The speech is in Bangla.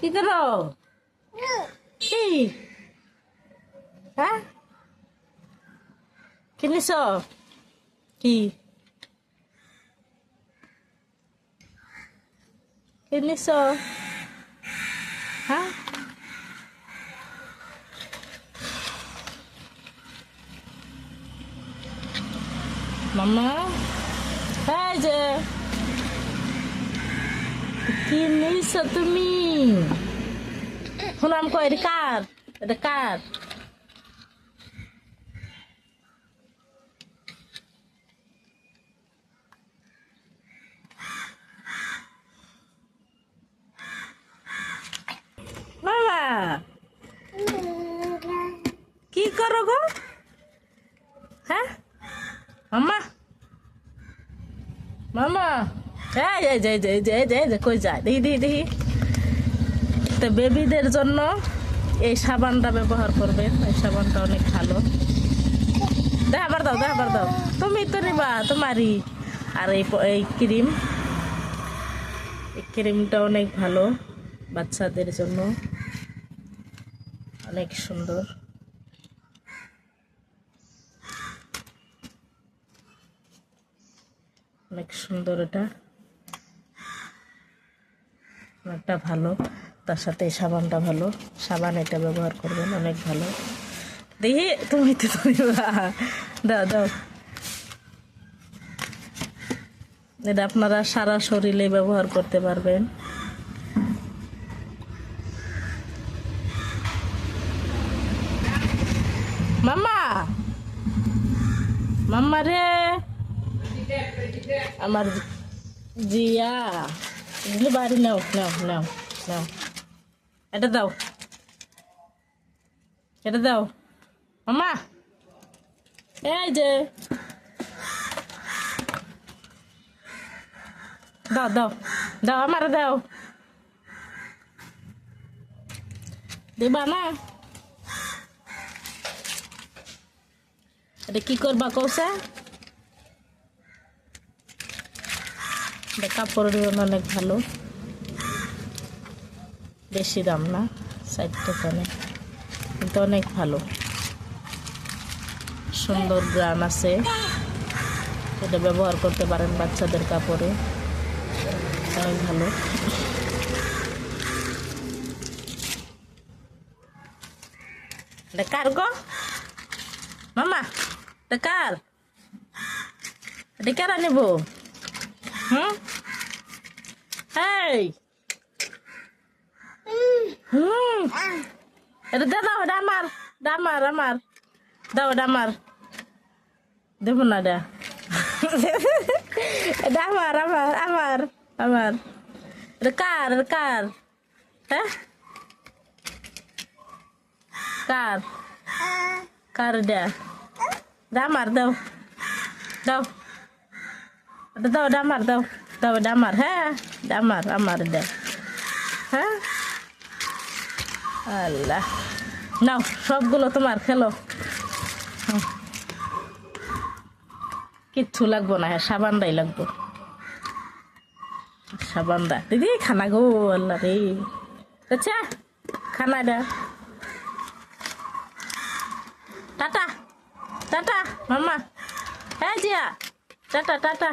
কি করো কি? হ্যাঁ? কিনিস কি? কিনিস হ্যাঁ? মামা? এই যে কি নিছ তুমি? শুনাম কয়, এটা কার? এটা কার? মামা, কি করো গো? হ্যাঁ? মামা মামা। কই যায় বেবিদের জন্য এই সাবানটা ব্যবহার করবেন এই সাবানটা অনেক ভালো। দেখাবার দাও দেখাবার দাও। তুমি তো নিবা, তোমারই। আর এই এই ক্রিম, এই ক্রিমটা অনেক ভালো বাচ্চাদের জন্য। অনেক সুন্দর। অনেক সুন্দর এটা। অনেকটা ভালো, তার সাথে সাবানটা ভালো। সাবান এটা ব্যবহার করবেন, অনেক ভালো। দেখি, তুমি তো তুমি দাও দাও। এটা আপনারা সারা শরীরে ব্যবহার করতে পারবেন। মাম্মা! মাম্মা রে! আমার জিয়া। এগুলো বাড়ি নাও নাও নাও নাও এটা দাও এটা দাও মামা এই যে দাও দাও দাও আমার দাও দিবা না এটা কি করবা কৌশা এটা কাপড়ের অনেক ভালো। বেশি দাম না, ষাট টাকা নেই কিন্তু অনেক ভালো। সুন্দর গ্রান আছে। এটা ব্যবহার করতে পারেন বাচ্চাদের কাপড়ে। অনেক ভালো। কার গো? মামা কার? এটা কারা নেব? এই! হুম। এটা দে, দাও, এটা আমার আমার আমার। দাও, এটা আমার। দেব না এটা। এটা আমার আমার আমার আমার। এটা কার কার? হ্যাঁ? কার? কার এটা আমার, দাও। দাও। এটা দাও এটা আমার দাও দাও এটা আমার হ্যাঁ আমার আমার দাও হ্যাঁ আল্লাহ নাও সবগুলো তোমার খেলো। কিচ্ছু লাগবো না হ্যাঁ সাবানটাই লাগবো সাবানটা দিদি খানা গো আল্লাহ রে আচ্ছা খানা দা টাটা টাটা মামা হ্যাঁ জিয়া টাটা টাটা